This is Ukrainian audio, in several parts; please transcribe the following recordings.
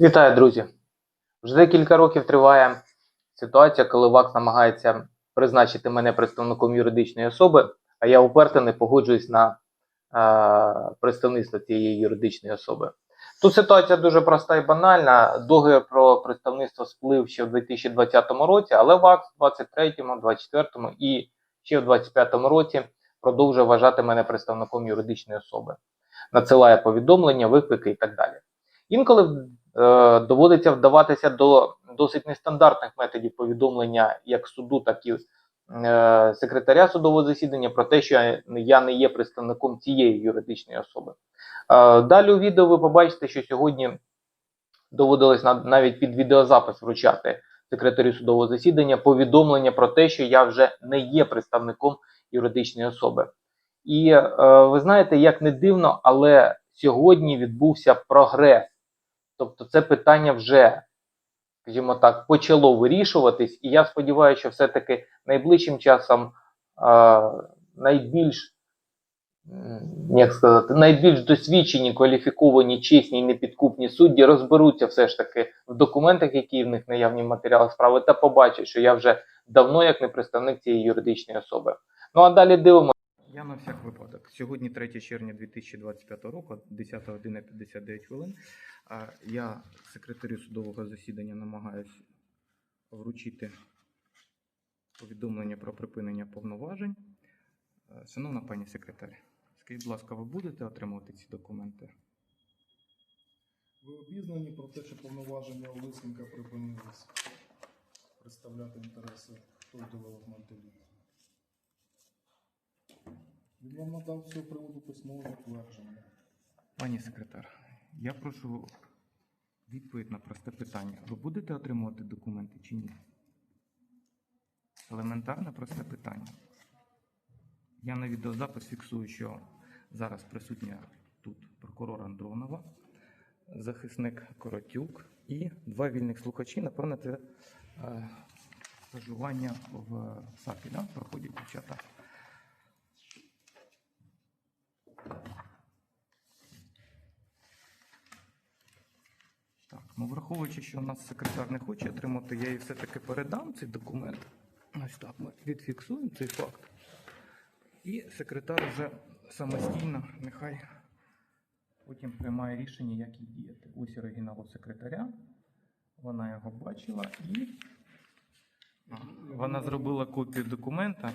Вітаю, друзі! Вже декілька років триває ситуація, коли ВАКС намагається призначити мене представником юридичної особи, а я уперто не погоджуюсь на е, представництво цієї юридичної особи. Тут ситуація дуже проста і банальна. Договір про представництво сплив ще в 2020 році, але ВАКС в 2023, 2024 і ще в 2025 році продовжує вважати мене представником юридичної особи. Надсилає повідомлення, виклики і так далі. Інколи доводиться вдаватися до досить нестандартних методів повідомлення як суду, так і е, секретаря судового засідання про те, що я не є представником цієї юридичної особи. Е, далі у відео ви побачите, що сьогодні доводилось на- навіть під відеозапис вручати секретарю судового засідання повідомлення про те, що я вже не є представником юридичної особи. І е, ви знаєте, як не дивно, але сьогодні відбувся прогрес. Тобто це питання вже, скажімо так, почало вирішуватись, і я сподіваюся, що все-таки найближчим часом е, найбільш, як сказати, найбільш досвідчені, кваліфіковані, чесні і непідкупні судді розберуться все ж таки в документах, які в них наявні в матеріалах справи, та побачать, що я вже давно як не представник цієї юридичної особи. Ну а далі дивимося. Я на всяк випадок. Сьогодні 3 червня 2025 року, 10 година 59 хвилин. Я секретарю судового засідання намагаюсь вручити повідомлення про припинення повноважень. Шановна пані секретар, скажіть, будь ласка, ви будете отримувати ці документи? Ви обізнані про те, що повноваження у Лисенка припинились представляти інтереси той девелопмент еліт. Вам надав з цього приводу письмове підтвердження. Пані секретар, я прошу відповідь на просте питання. Ви будете отримувати документи чи ні? Елементарне просте питання. Я на відеозапис фіксую, що зараз присутня тут прокурор Андронова, захисник Коротюк і два вільних слухачі. Напевно, це е, стажування в САПі, да? проходять дівчата. Ну враховуючи, що у нас секретар не хоче отримати, я їй все-таки передам цей документ. Ось так ми відфіксуємо цей факт. І секретар вже самостійно нехай потім приймає рішення, як їй діяти. Ось оригінал секретаря. Вона його бачила і вона зробила копію документа,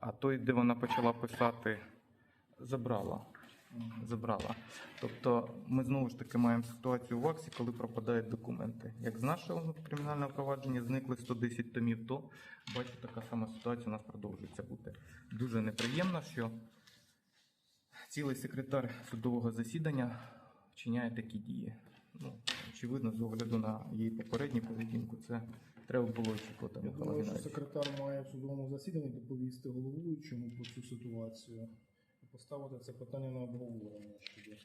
а той, де вона почала писати, забрала забрала. Тобто ми знову ж таки маємо ситуацію в ВАКСі, коли пропадають документи. Як з нашого кримінального провадження зникли 110 томів, то бачу, така сама ситуація у нас продовжується бути. Дуже неприємно, що цілий секретар судового засідання вчиняє такі дії. Ну, очевидно, з огляду на її попередню поведінку, це треба було очікувати. Я думаю, що секретар має в судовому засіданні доповісти головуючому про цю ситуацію поставити це питання на обговорення щодо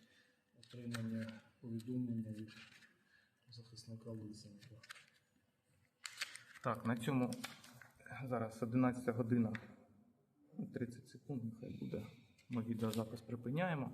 отримання повідомлення від захисника Лисенка. Так, на цьому зараз 11 година. Ну, 30 секунд, нехай буде. Ми відеозапис припиняємо.